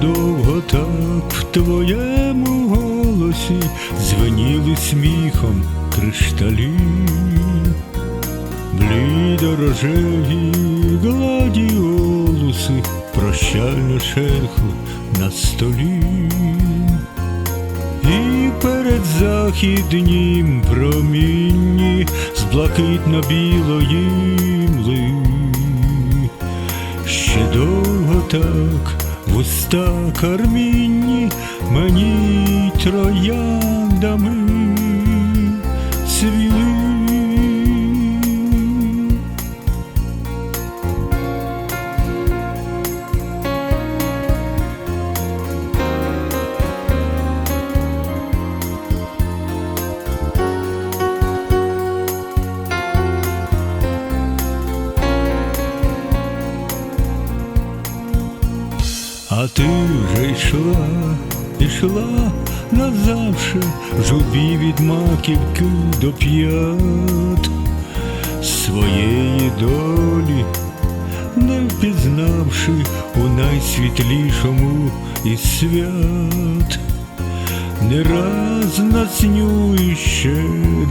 довго так в твоєму голосі звеніли сміхом кришталі, блідорожеві гладіолуси прощально шерхли на столі. І перед західнім промінні з блакитно-білої мли ще довго так уста кармінні мені трояндами А ти вже йшла, йшла назавше в журбі від маківки до п'ят своєї долі, не впізнавши у найсвітлішому із свят. Не раз наснює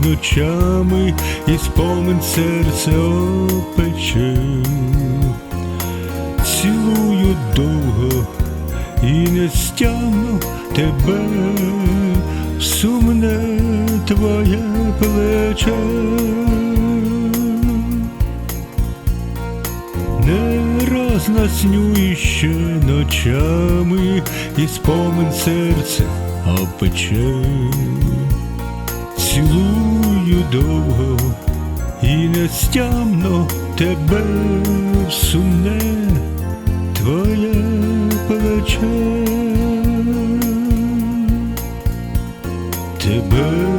ночами і спомин серце опече цілую довго і не стягну тебе сумне твоє плече. Не раз насню ночами і спомин серце опече. Цілую довго і не стямно тебе сумне твоє to birth.